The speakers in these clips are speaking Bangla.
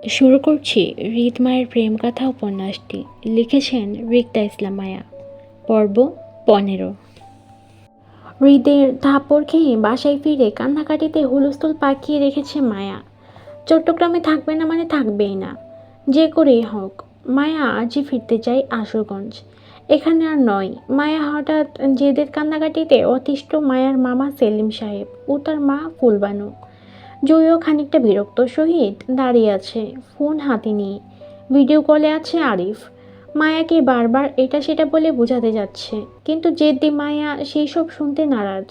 শুরু করছি হৃদ মায়ের প্রেম কথা উপন্যাসটি। লিখেছেন রিক্তা ইসলাম মায়া। পর্ব পনেরো। হৃদের থাপ্পড় খেয়ে বাসায় ফিরে কান্নাকাটিতে হুলস্থুল পাকিয়ে রেখেছে মায়া। চট্টগ্রামে থাকবে না মানে থাকবেই না। যে করেই হোক, মায়া আজই ফিরতে চাই আশুগঞ্জ এখানে আর নয়, মায়া হঠাৎ জেদের কান্নাকাটিতে অতিষ্ঠ মায়ার মামা সেলিম সাহেব ও তার মা ফুলবানু জয়ও খানিকটা বিরক্ত সহিত দাঁড়িয়ে আছে, ফোন হাতে নিয়ে। ভিডিও কলে আছে আরিফ। মায়াকে বারবার এটা সেটা বলে বোঝাতে যাচ্ছে, কিন্তু জেদ্দি মায়া সেই সব শুনতে নারাজ।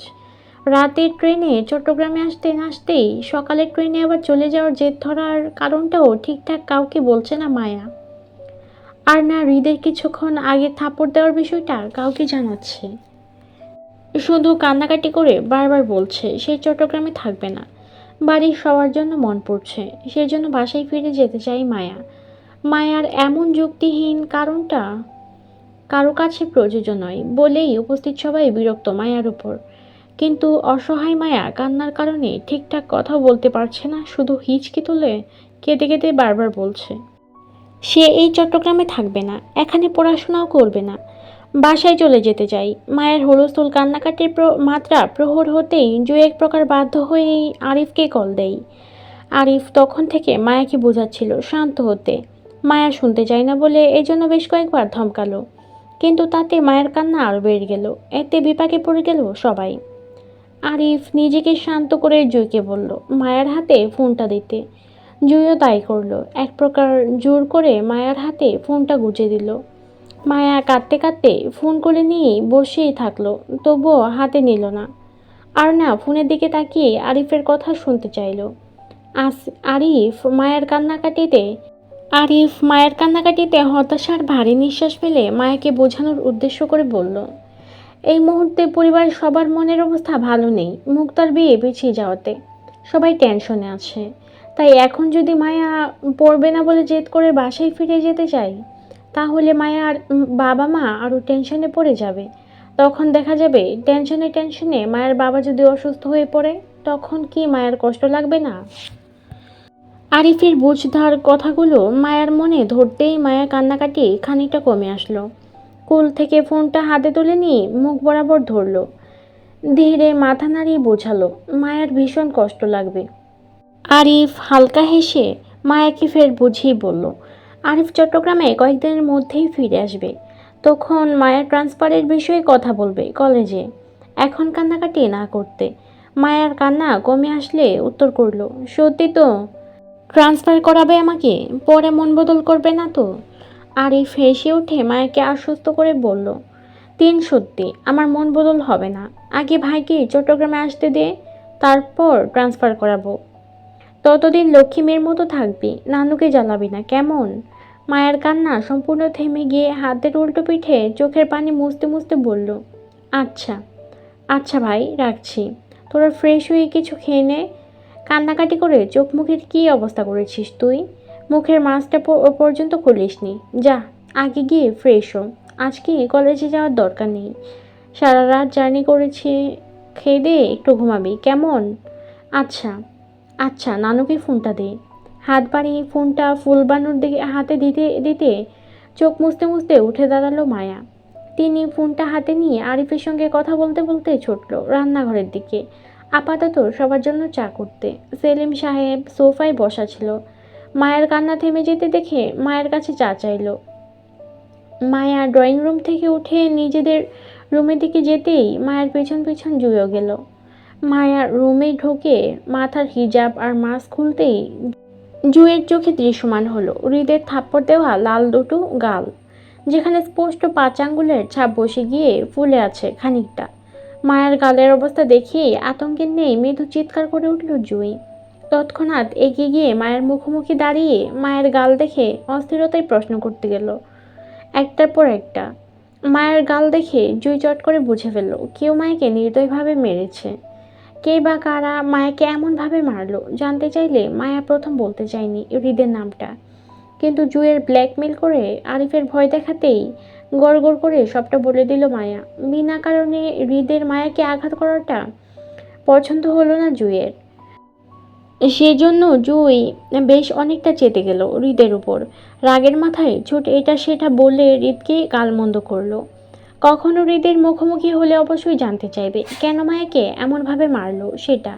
রাতের ট্রেনে চট্টগ্রামে আসতে না আসতেই সকালের ট্রেনে আবার চলে যাওয়ার জেদ ধরার কারণটাও ঠিকঠাক কাউকে বলছে না মায়া। আর না, হৃদের কিছুক্ষণ আগে থাপড় দেওয়ার বিষয়টা কাউকে জানাচ্ছে। শুধু কান্নাকাটি করে বারবার বলছে, সে চট্টগ্রামে থাকবে না। বাড়ির সবার জন্য মন পড়ছে। সেজন্য বাসায় ফিরে যেতে চাই মায়া। মায়ার এমন যুক্তিহীন কারণটা কারও কাছে প্রযোজ্য নয় বলেই উপস্থিত সবাই বিরক্ত মায়ার উপর। কিন্তু অসহায় মায়া কান্নার কারণে ঠিকঠাক কথা বলতে পারছে না, শুধু হিচকি তুলে কেঁদে কেঁদে বারবার বলছে। সে এই চট্টগ্রামে থাকবে না, এখানে পড়াশোনাও করবে না। বাসায় চলে যেতে চাই। মায়ের হলস্থুল কান্নাকাটির মাত্রা প্রহর হতেই জু এক প্রকার বাধ্য হয়েই আরিফকে কল দেই। আরিফ তখন থেকে মায়াকে বোঝাচ্ছিল, শান্ত হতে। মায়া শুনতে চায় না বলে এজন্য বেশ কয়েকবার ধমকালো। কিন্তু তাতে মায়ের কান্না আরও বেড়ে গেল। এতে বিপাকে পড়ে গেল সবাই। আরিফ নিজেকে শান্ত করে জুইকে বলল, মায়ের হাতে ফোনটা দিতে। জুইও তাই করল। এক প্রকার জোর করে মায়ের হাতে ফোনটা গুজে দিল। মায়া কাঁদতে কাঁদতে ফোন করে নিয়ে বসেই থাকল, তবুও হাতে নিল না। আর না ফোনের দিকে তাকিয়ে আরিফের কথা শুনতে চাইলো। আস, আরিফ মায়ের কান্নাকাটিতে, আরিফ মায়ের কান্নাকাটিতে হতাশার ভারী নিঃশ্বাস ফেলে মায়াকে বোঝানোর উদ্দেশ্য করে বলল, এই মুহূর্তে পরিবারের সবার মনের অবস্থা ভালো নেই, মুক্তার বিয়ে পিছিয়ে যাওয়াতে। সবাই টেনশনে আছে। তাই এখন যদি মায়া পড়বে না বলে জেদ করে বাসায় ফিরে যেতে চাই তাহলে মায়ার বাবা মা আরও টেনশনে পড়ে যাবে। তখন দেখা যাবে টেনশনে টেনশনে মায়ের বাবা যদি অসুস্থ হয়ে পড়ে, তখন কি মায়ের কষ্ট লাগবে না? আরিফের বুঝধার কথাগুলো মায়ার মনে ধরতেই মায়া কান্নাকাটি খানিকটা কমে আসলো। কুল থেকে ফোনটা হাতে তুলে নিয়ে মুখ বরাবর ধরলো। ধীরে মাথা নাড়িয়ে বোঝালো, মায়ার ভীষণ কষ্ট লাগবে। আরিফ হালকা হেসে মায়াকে ফের বুঝিয়ে বলল আরিফ চট্টগ্রামে কয়েকদিনের মধ্যেই ফিরে আসবে। তখন মায়ের ট্রান্সফারের বিষয়ে কথা বলবে কলেজে। এখন কান্নাকাটি না করতে। মায়ার কান্না কমে আসলে উত্তর করল, সত্যি তো, ট্রান্সফার করাবে আমাকে? পরে মন বদল করবে না তো? আরিফ হেসে উঠে মায়াকে আশ্বস্ত করে বলল, তিন সত্যি, আমার মন বদল হবে না। আগে ভাইকে চট্টগ্রামে আসতে দে, তারপর ট্রান্সফার করাবো। ততদিন লক্ষ্মী মেয়ের মতো থাকবি, নানুকে জ্বালাবি না, কেমন? মায়ের কান্না সম্পূর্ণ থেমে গিয়ে হাতের উল্টো পিঠে চোখের পানি মুছতে মুছতে বলল আচ্ছা আচ্ছা ভাই, রাখছি। তোরা ফ্রেশ হয়ে কিছু খেয়ে নে। কান্নাকাটি করে চোখ মুখের কী অবস্থা করেছিস তুই? মুখের মাছটা পর্যন্ত খুলিসনি। যা, আগে গিয়ে ফ্রেশ হ। আজকে কলেজে যাওয়ার দরকার নেই। সারা রাত জার্নি করেছি, খেয়ে দে, একটু ঘুমাবি। কেমন? আচ্ছা আচ্ছা নানুকে ফোনটা দে। হাত বাড়িয়ে ফোনটা ফুলবানুর দিকে হাতে দিতে দিতে চোখ মুছতে মুছতে উঠে দাঁড়াল মায়া। তিনি ফোনটা হাতে নিয়ে আরিফের সঙ্গে কথা বলতে বলতে ছুটল রান্নাঘরের দিকে। আপাতত সবার জন্য চা করতে। সেলিম সাহেব সোফায় বসা ছিল। মায়ের কান্না থেমে যেতে দেখে মায়ের কাছে চা চাইলো। মায়া ড্রয়িং রুম থেকে উঠে নিজেদের রুমের দিকে যেতেই মায়ের পেছন পেছন জুয়েও গেল। মায়া রুমে ঢোকে মাথার হিজাব আর মাস্ক খুলতেই জুয়ের চোখে দৃশ্যমান হলো। হৃদের থাপ্পড় দেওয়া লাল দুটো গাল, যেখানে স্পষ্ট পাঁচ আঙ্গুলের ছাপ বসে গিয়ে ফুলে আছে খানিকটা। মায়ের গালের অবস্থা দেখিয়ে আতঙ্কের নেই মৃদু চিৎকার করে উঠল জুই। তৎক্ষণাৎ এগিয়ে গিয়ে মায়ের মুখোমুখি দাঁড়িয়ে মায়ের গাল দেখে অস্থিরতায় প্রশ্ন করতে গেল। একটার পর একটা, মায়ের গাল দেখে জুই চট করে বুঝে ফেলল, কেউ মায়েকে নির্দয়ভাবে মেরেছে। কে বা কারা মায়াকে এমনভাবে মারলো জানতে চাইলে মায়া প্রথম বলতে চায়নি হৃদের নামটা। কিন্তু জুয়ের ব্ল্যাকমেল করে আরিফের ভয় দেখাতেই গড় গড় করে সবটা বলে দিল মায়া। বিনা কারণে হৃদের মায়াকে আঘাত করাটা পছন্দ হলো না জুয়ের। সেজন্য জুই বেশ অনেকটা চেতে গেল হৃদের উপর। রাগের মাথায় ছোট এটা সেটা বলে হৃদকে গালমন্দ করল। কখনো হৃদের মুখোমুখি হলে অবশ্যই জানতে চাইবে, কেন মায়াকে এমনভাবে মারলো সেটা?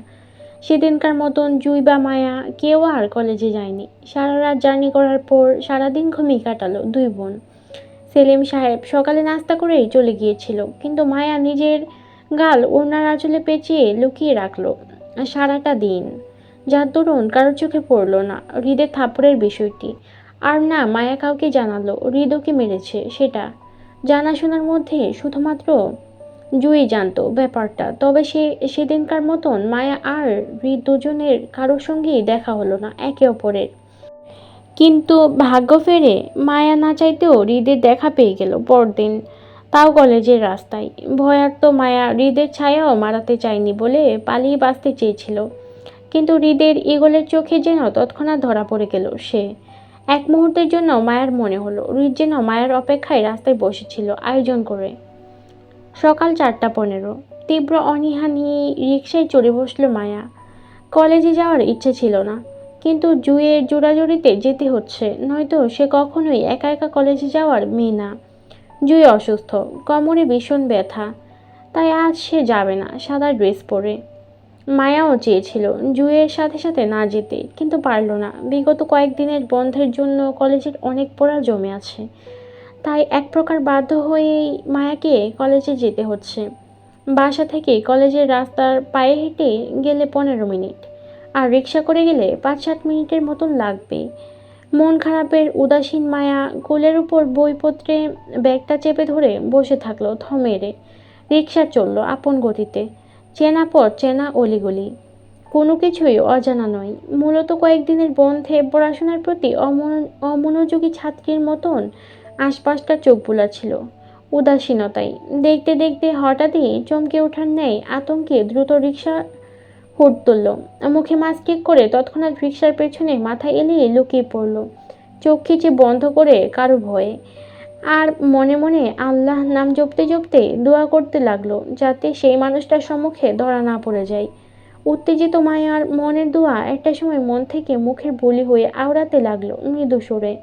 সেদিনকার মতন জুই বা মায়া কেউ আর কলেজে যায়নি। সারা রাত জার্নি করার পর সারাদিন ঘুমিয়ে কাটালো দুই বোন। সেলিম সাহেব সকালে নাস্তা করেই চলে গিয়েছিল, কিন্তু মায়া নিজের গাল ওনার আঁচলে পেঁচিয়ে লুকিয়ে রাখল। সারাটা দিন যার দরুন কারোর চোখে পড়ল না, হৃদের থাপড়ের বিষয়টি। আর না, মায়া কাউকে জানালো, হৃদকে মেরেছে, সেটা জানাশোনার মধ্যে শুধুমাত্র জুই জানতো ব্যাপারটা। তবে সে সেদিনকার মতন মায়া আর হৃদ দুজনের কারোর সঙ্গেই দেখা হলো না, একে অপরের। কিন্তু ভাগ্য ফেরে মায়া না চাইতেও হৃদের দেখা পেয়ে গেল পরদিন। তাও কলেজের রাস্তায়। ভয়ার্ত মায়া হৃদের ছায়াও মারাতে চায়নি বলে পালিয়ে বাঁচতে চেয়েছিল। কিন্তু হৃদের ইগলের চোখে যেন তৎক্ষণাৎ ধরা পড়ে গেল সে। এক মুহূর্তের জন্য মায়ার মনে হলো। হৃদ যেন মায়ের অপেক্ষায় রাস্তায় বসেছিল আয়োজন করে। সকাল চারটা পনেরো। তীব্র অনীহা নিয়ে রিক্সায় চড়ে বসল মায়া। কলেজে যাওয়ার ইচ্ছে ছিল না, কিন্তু জুয়ের জোড়াজুড়িতে যেতে হচ্ছে, নয়তো সে কখনোই একা একা কলেজে যাওয়ার মেয়ে না। জুই অসুস্থ, কোমরে ভীষণ ব্যথা, তাই আজ সে যাবে না, সাদা ড্রেস পরে। মায়াও চেয়েছিল জুয়ের সাথে সাথে না যেতে, কিন্তু পারল না। বিগত কয়েকদিনের বন্ধের জন্য কলেজের অনেক পড়া জমে আছে। তাই এক প্রকার বাধ্য হয়েই মায়াকে কলেজে যেতে হচ্ছে। বাসা থেকে কলেজের রাস্তার পায়ে হেঁটে গেলে পনেরো মিনিট, আর রিক্সা করে গেলে পাঁচ সাত মিনিটের মতন লাগবে। মন খারাপের উদাসীন মায়া কোলের উপর বইপত্রে ব্যাগটা চেপে ধরে বসে থাকল থমেরে। রিক্সা চলল আপন গতিতে। চেনা পথ চেনা অলিগলি। কোনো কিছুই অজানা নয়। মূলত কয়েকদিনের বন্ধে পড়াশোনার প্রতি অমন- অমনোযোগী ছাত্রীর মতন আশপাশটা চোখ বোলা ছিল উদাসীনতায়। দেখতে দেখতে হঠাৎই চমকে ওঠার ন্যায় আতঙ্কে দ্রুত রিক্সা হুট তুলল। মুখে মাস্ক করে তৎক্ষণাৎ রিক্সার পেছনে মাথা এলিয়ে লুকিয়ে পড়ল। চোখ খিচে বন্ধ করে কারও ভয়ে। আর মনে মনে আল্লাহ নাম জপতে জপতে দোয়া করতে লাগল, যাতে সেই মানুষটার সম্মুখে ধরা না পড়ে যায়। উত্তেজিত মায়ার মনের দোয়া একটা সময় মন থেকে মুখের বলি হয়ে আওড়াতে লাগল মৃদু সরে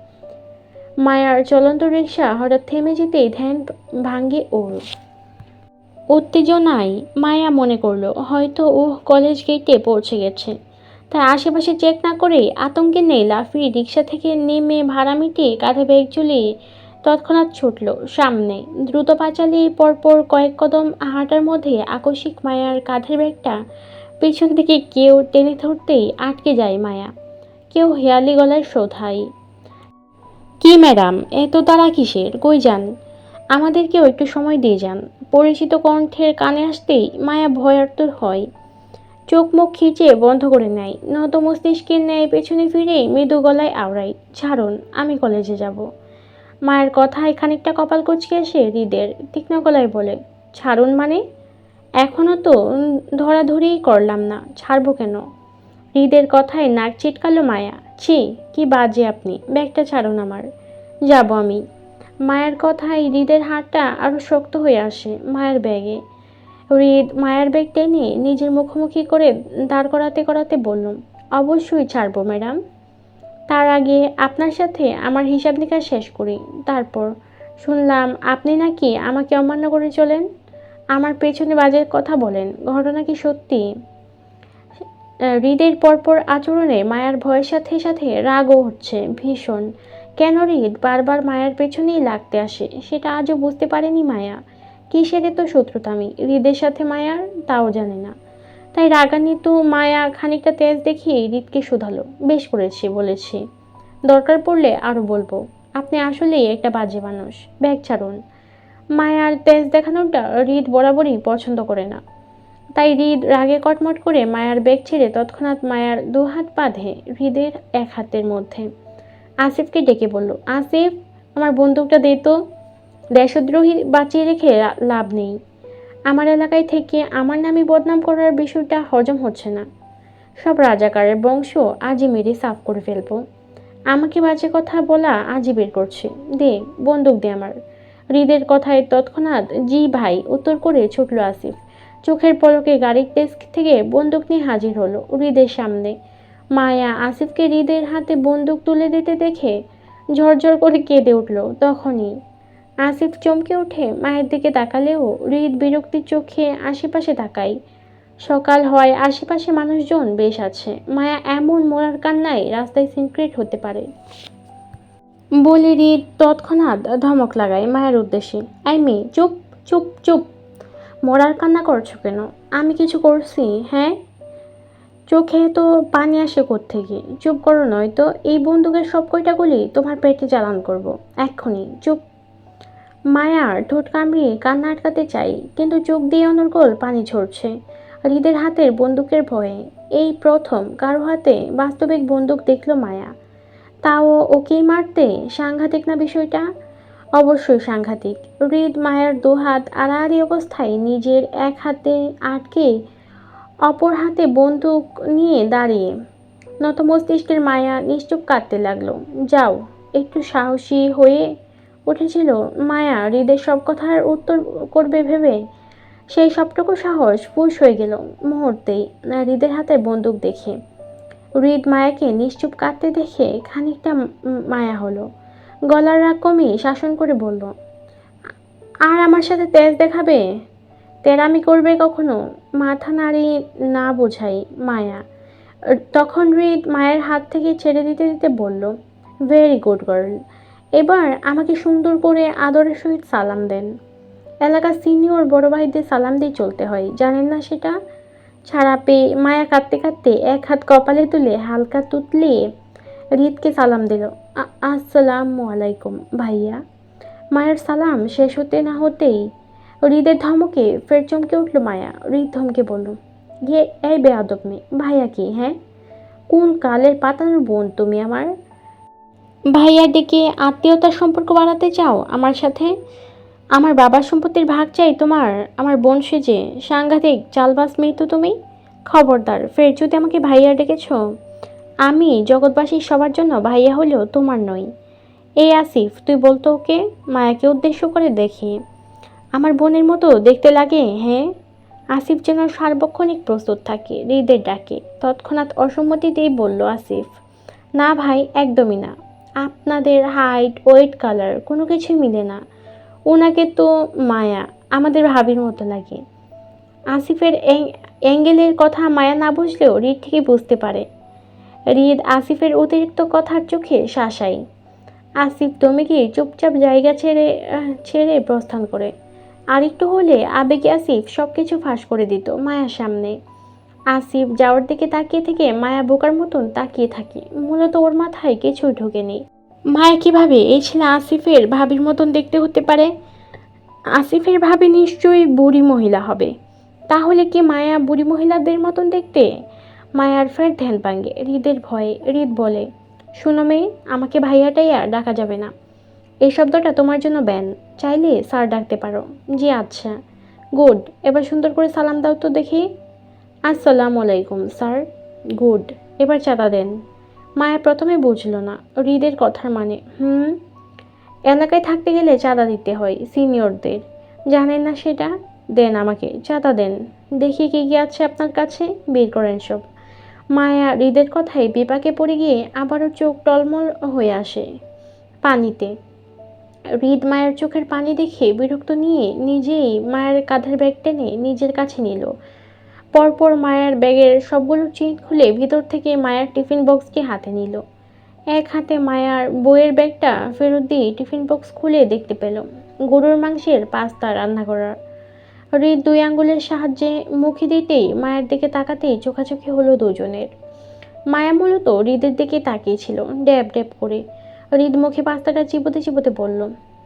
মায়ার চলন্ত রিক্সা হঠাৎ থেমে যেতেই ধ্যান ভাঙ্গে ওর। উত্তেজনায় মায়া মনে করল, হয়তো ও কলেজ গেটে পৌঁছে গেছে। তাই আশেপাশে চেক না করে আতঙ্কে নেই লাফিয়ে রিক্সা থেকে নেমে ভাড়া মিটিয়ে কাঁধে ব্যাগ ঝুলিয়ে তৎক্ষণাৎ ছুটল, সামনে। দ্রুত পা চালিয়ে পরপর কয়েক কদম হাঁটার মধ্যে আকস্মিক মায়ার কাঁধের ব্যাগটা পেছন থেকে কেউ টেনে ধরতেই আটকে যায় মায়া। কেউ হেয়ালি গলায় শ্রোধাই কি ম্যাডাম, এত তারা কিসের? কই যান? আমাদেরকেও একটু সময় দিয়ে যান। পরিচিত কণ্ঠের কানে আসতেই মায়া ভয়ার্তর হয়। চোখ মুখ খিচে বন্ধ করে নেয়। নত মস্তিষ্কের ন্যায় পেছনে ফিরে মৃদু গলায় আওড়াই ছাড়ুন, আমি কলেজে যাব। মায়ের কথায় খানিকটা কপাল কুচকে আসে হৃদের তীক্ষ্ণ গলায় বলে, ছাড়ুন মানে? এখনও তো ধরাধরিই করলাম না, ছাড়বো কেন? হৃদের কথায় নাক চিটকালো মায়া, ছি, কি বাজে আপনি, ব্যাগটা ছাড়ুন আমার, যাব আমি। মায়ের কথায় হৃদের হাতটা আরও শক্ত হয়ে আসে মায়ের ব্যাগে। হৃদ মায়ের ব্যাগ টেনে নিজের মুখোমুখি করে দাঁড় করাতে করাতে বলল, অবশ্যই ছাড়বো, ম্যাডাম। তার আগে আপনার সাথে আমার হিসাব নিকাশ শেষ করি। তারপর, শুনলাম আপনি নাকি আমাকে অমান্য করে চলেন? আমার পেছনে বাজে কথা বলেন, ঘটনা কি সত্যি? হৃদের পরপর আচরণে মায়ার ভয়ের সাথে সাথে রাগও হচ্ছে, ভীষণ। কেন হৃদ বারবার মায়ার পেছনেই লাগতে আসে, সেটা আজও বুঝতে পারেনি মায়া। কিসের তো শত্রুতামি? হৃদের সাথে মায়ার? তাও জানে না। তাই রাগান্বিত মায়া খানিকটা তেজ দেখিয়ে হৃদকে শুধালো। বেশ করেছি, বলেছি। দরকার পড়লে আরও বলব। আপনি আসলেই একটা বাজে মানুষ। ব্যাগ ছাড়ুন। মায়ার তেজ দেখানোটা হৃদ বরাবরই পছন্দ করে না। তাই হৃদ রাগে কটমট করে মায়ার ব্যাগ ছেড়ে তৎক্ষণাৎ মায়ার দু হাত বাঁধে হৃদের এক হাতের মধ্যে। আসিফকে ডেকে বলল, আসিফ, আমার বন্দুকটা দে তো। দেশদ্রোহী বাঁচিয়ে রেখে লাভ নেই। আমার এলাকায় থেকে আমার নামে বদনাম করার বিষয়টা হজম হচ্ছে না। সব রাজাকারের বংশ আজই মেরে সাফ করে ফেলব। আমাকে বাজে কথা বলা আজই বের করছে। দে, বন্দুক দে আমার। হৃদের কথায় তৎক্ষণাৎ, জি ভাই, উত্তর করে ছুটল আসিফ। চোখের পলকে গাড়ির ডেস্ক থেকে বন্দুক নিয়ে হাজির হলো হৃদের সামনে। মায়া আসিফকে হৃদের হাতে বন্দুক তুলে দিতে দেখে ঝরঝর করে কেঁদে উঠল। তখনই আসিফ চমকে উঠে মায়ের দিকে তাকালেও হৃদ বিরক্তির চোখে আশেপাশে তাকাই সকাল হয় আশেপাশে মানুষজন বেশ আছে। মায়া এমন মরার কান্নায় রাস্তায় সিনক্রেট হতে পারে। বলে হৃদ তৎক্ষণাৎ ধমক লাগায় মায়ের উদ্দেশ্যে। আই মেয়ে, চুপ চুপ চুপ। মরার কান্না করছ কেন? আমি কিছু করছি হ্যাঁ? চোখে তো পানি আসে থেকে চুপ করো নয়তো, এই বন্দুকের সব কয়টা গুলি তোমার পেটে চালান করব। এক্ষুনি, চুপ। মায়ার ঠোঁট কামড়িয়ে কান্না আটকাতে চাই, কিন্তু চোখ দিয়ে অনর্গল পানি ঝরছে। হৃদের হাতের বন্দুকের ভয়ে, এই প্রথম কারও হাতে বাস্তবিক বন্দুক দেখল মায়া। তাও ওকেই মারতে সাংঘাতিক না বিষয়টা? অবশ্যই সাংঘাতিক। হৃদ মায়ের দুহাত আড়াআড়ি অবস্থায় নিজের এক হাতে আটকে অপর হাতে বন্দুক নিয়ে দাঁড়িয়ে। নত মস্তিষ্কের মায়া নিশ্চুপ কাঁদতে লাগল। যাও, একটু সাহসী হয়ে উঠেছিল। মায়া হৃদের সব কথার উত্তর করবে ভেবে সেই সবটুকু সাহস ফুস হয়ে গেল মুহূর্তেই। হৃদের হাতে বন্দুক দেখে। হৃদ মায়াকে নিশ্চুপ কাঁদতে দেখে খানিকটা মায়া হলো। গলার রাগ কমিয়ে শাসন করে বলল, আর আমার সাথে তেজ দেখাবে? তেরামি করবে কখনো? মাথা নাড়ি না বোঝাই মায়া। তখন হৃদ মায়ের হাত থেকে ছেড়ে দিতে দিতে বলল ভেরি গুড গার্ল এবার আমাকে সুন্দর করে আদরের সহিত সালাম দেন। এলাকার সিনিয়র বড় ভাইদের সালাম দিয়ে চলতে হয়, জানেন না সেটা? ছাড়া পেয়ে মায়া কাঁদতে কাঁদতে এক হাত কপালে তুলে হালকা তুতলে হৃদকে সালাম দিল, "আ- আসসালামু আলাইকুম ভাইয়া। মায়ের সালাম শেষ হতে না হতেই হৃদের ধমকে ফের চমকে উঠল মায়া। হৃদ ধমকে বলল গিয়ে এই বেয়াদব মেয়ে, ভাইয়া কি হ্যাঁ? কোন কালের পাতানোর বোন তুমি আমার? ভাইয়া ডেকে আত্মীয়তার সম্পর্ক বাড়াতে চাও? আমার সাথে? আমার বাবার সম্পত্তির ভাগ চাই তোমার। আমার বোন সেজে। সাংঘাতিক চালবাস মেয়ে তো তুমি? খবরদার, ফের যদি আমাকে ভাইয়া ডেকেছ? আমি জগৎবাসীর সবার জন্য ভাইয়া হলেও তোমার নই। এই আসিফ, তুই বলতো ওকে, মায়াকে উদ্দেশ্য করে দেখি। আমার বোনের মতো দেখতে লাগে হ্যাঁ? আসিফ যেন সার্বক্ষণিক প্রস্তুত থাকে, হৃদের ডাকে। তৎক্ষণাৎ অসম্মতি দিয়ে বলল, আসিফ। না ভাই, একদমই না। আপনাদের হাইট ওয়েট কালার কোনো কিছুই মিলে না। ওনাকে তো মায়া, আমাদের ভাবির মতো লাগে। আসিফের অ্যাঙ্গেলের কথা মায়া না বুঝলেও রিদ ঠিকই বুঝতে পারে। রিদ আসিফের অতিরিক্ত কথার চোখে শাসাই। আসিফ তুমি কি চুপচাপ জায়গা ছেড়ে ছেড়ে প্রস্থান করে। আর একটু হলে আবেগে আসিফ সব কিছু ফাঁস করে দিত মায়ার সামনে। আসিফ যাওয়ার দিকে তাকিয়ে থেকে মায়া বোকার মতন তাকিয়ে থাকে। মূলত ওর মাথায় কিছুই ঢোকেনি। মায়া কীভাবে? এই ছেলে আসিফের ভাবির মতন দেখতে হতে পারে? আসিফের ভাবি নিশ্চয়ই বুড়ি মহিলা হবে। তাহলে কি মায়া বুড়ি মহিলাদের মতন দেখতে? মায়ার ফের ধ্যান ভাঙ্গে হৃদের ভয়ে। হৃদ বলে, শুনো মেয়ে, আমাকে ভাইয়াটাই আর ডাকা যাবে না। এই শব্দটা তোমার জন্য ব্যান। চাইলে স্যার ডাকতে পারো। জি আচ্ছা। গুড। এবার সুন্দর করে সালাম দাও তো দেখি। আসসালামু আলাইকুম, স্যার। গুড। এবার চাঁদা দেন। মায়া প্রথমে বুঝলো না, হৃদের কথার মানে। হুম? এলাকায় থাকতে গেলে চাঁদা দিতে হয় সিনিয়রদের। জানেন না সেটা? দেন আমাকে, চাঁদা দেন। দেখি কি কি আছে আপনার কাছে। বের করেন সব। মায়া হৃদের কথায় বিপাকে পড়ে গিয়ে আবারও চোখ টলমল হয়ে আসে। পানিতে। হৃদ মায়ের চোখের পানি দেখে বিরক্ত নিয়ে নিজেই মায়ের কাঁধের ব্যাগ টেনে নিজের কাছে নিল। পরপর মায়ার ব্যাগের সবগুলো চেন খুলে ভিতর থেকে মায়ার টিফিন বক্সকে হাতে নিল। এক হাতে মায়ার বইয়ের ব্যাগটা ফেরত দিয়ে টিফিন বক্স খুলে দেখতে পেল গরুর মাংসের পাস্তা রান্না করার। হৃদ দুই আঙ্গুলের সাহায্যে মুখে দিতেই মায়ের দিকে তাকাতেই চোখাচোখি হলো দুজনের। মায়া মূলত হৃদের দিকে তাকিয়েছিল, ড্যাব ড্যাব করে। হৃদ মুখে পাস্তাটা চিবোতে চিবোতে বলল,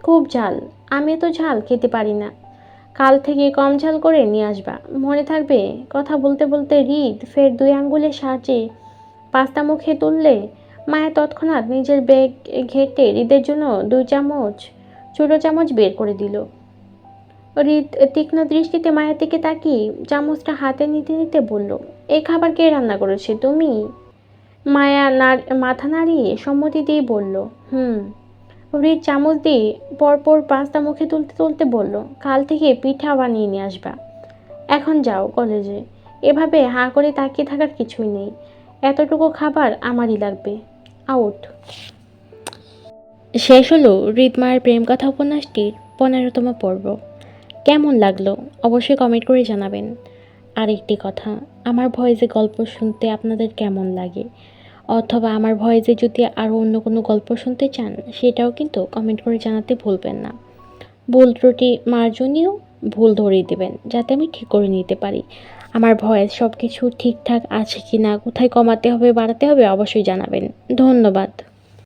খুব ঝাল আমি তো ঝাল খেতে পারি না। কাল থেকে কম ঝাল করে নিয়ে আসবা। মনে থাকবে, কথা বলতে বলতে হৃদ ফের দুই আঙ্গুলের সাহায্যে পাস্তা মুখে তুললে মায়া তৎক্ষণাৎ নিজের ব্যাগ ঘেটে হৃদের জন্য দুই চামচ, ছোটো চামচ বের করে দিল। হৃদ তীক্ষ্ণ দৃষ্টিতে মায়ের দিকে তাকিয়ে চামচটা হাতে নিতে নিতে বলল এই খাবার কে রান্না করেছে তুমি? মায়া মাথা নাড়িয়ে সম্মতি দিয়ে বলল, হুম। হৃদ চামচ দিয়ে পরপর পাঁচটা মুখে তুলতে তুলতে বলল, কাল থেকে পিঠা বানিয়ে নিয়ে আসবা। এখন যাও কলেজে। এভাবে হাঁ করে তাকিয়ে থাকার কিছুই নেই। এতটুকু খাবার আমারই লাগবে। আউট। শেষ হলো হৃদমায়ের প্রেম কথা উপন্যাসটির পনেরোতম পর্ব। কেমন লাগল অবশ্যই কমেন্ট করে জানাবেন। আর একটি কথা, আমার ভয়েসে গল্প শুনতে আপনাদের কেমন লাগে? অথবা আমার ভয়েসে যদি আরও অন্য কোনো গল্প শুনতে চান, সেটাও কিন্তু কমেন্ট করে জানাতে ভুলবেন না। ভুল ত্রুটি মার্জনীয় ভুল ধরিয়ে দেবেন, যাতে আমি ঠিক করে নিতে পারি। আমার ভয়েস সব কিছু ঠিকঠাক আছে কি না কোথায় কমাতে হবে, বাড়াতে হবে, অবশ্যই জানাবেন। ধন্যবাদ।